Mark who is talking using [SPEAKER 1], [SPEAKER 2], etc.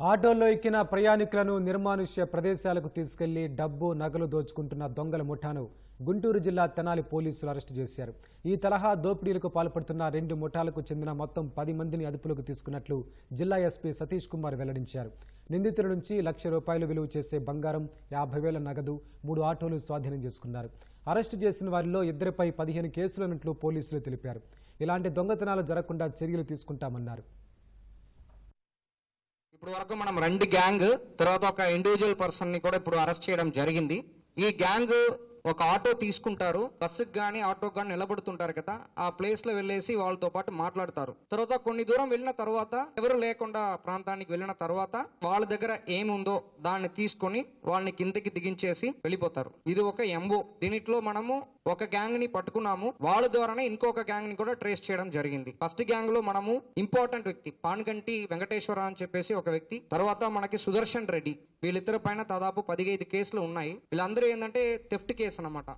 [SPEAKER 1] ఆటోల్లో ఎక్కిన ప్రయాణికులను నిర్మానుష్య ప్రదేశాలకు తీసుకెళ్ళి డబ్బు నగలు దోచుకుంటున్న దొంగల ముఠాను గుంటూరు జిల్లా తెనాలి పోలీసులు అరెస్టు చేశారు. ఈ తరహా దోపిడీలకు పాల్పడుతున్న రెండు ముఠాలకు చెందిన మొత్తం పది మందిని అదుపులోకి తీసుకున్నట్లు జిల్లా ఎస్పీ సతీష్ కుమార్ వెల్లడించారు. నిందితుల నుంచి లక్ష రూపాయలు విలువ చేసే బంగారం యాభై వేల నగదు మూడు ఆటోలు స్వాధీనం చేసుకున్నారు. అరెస్టు చేసిన వారిలో ఇద్దరిపై పదిహేను కేసులున్నట్లు పోలీసులు తెలిపారు. ఇలాంటి దొంగతనాలు జరగకుండా చర్యలు తీసుకుంటామన్నారు.
[SPEAKER 2] ఇప్పుడు వరకు మనం రెండు గ్యాంగ్ తర్వాత ఒక ఇండివిజువల్ పర్సన్ని కూడా ఇప్పుడు అరెస్ట్ చేయడం జరిగింది. ఈ గ్యాంగ్ ఒక ఆటో తీసుకుంటారు బస్సుకి కానీ ఆటోకి కానీ నిలబడుతుంటారు కదా ఆ ప్లేస్లో వెళ్ళేసి వాళ్ళతో పాటు మాట్లాడతారు. తర్వాత కొన్ని దూరం వెళ్ళిన తర్వాత ఎవరు లేకుండా ప్రాంతానికి వెళ్ళిన తర్వాత వాళ్ళ దగ్గర ఏముందో దాన్ని తీసుకొని వాళ్ళని కిందకి దిగించేసి వెళ్ళిపోతారు. ఇది ఒక ఎంఓ దీనిట్లో మనము ఒక గ్యాంగ్ని పట్టుకున్నాము. వాళ్ళ ద్వారానే ఇంకొక గ్యాంగ్ని కూడా ట్రేస్ చేయడం జరిగింది. ఫస్ట్ గ్యాంగ్లో మనము ఇంపార్టెంట్ వ్యక్తి పాన్గంటి వెంకటేశ్వర అని చెప్పేసి ఒక వ్యక్తి తర్వాత మనకి సుదర్శన్ రెడ్డి. వీళ్ళిద్దరి పైన దాదాపు పదిహేను కేసులు ఉన్నాయి. వీళ్ళందరూ ఏంటంటే థెఫ్ట్ కేసు అన్నమాట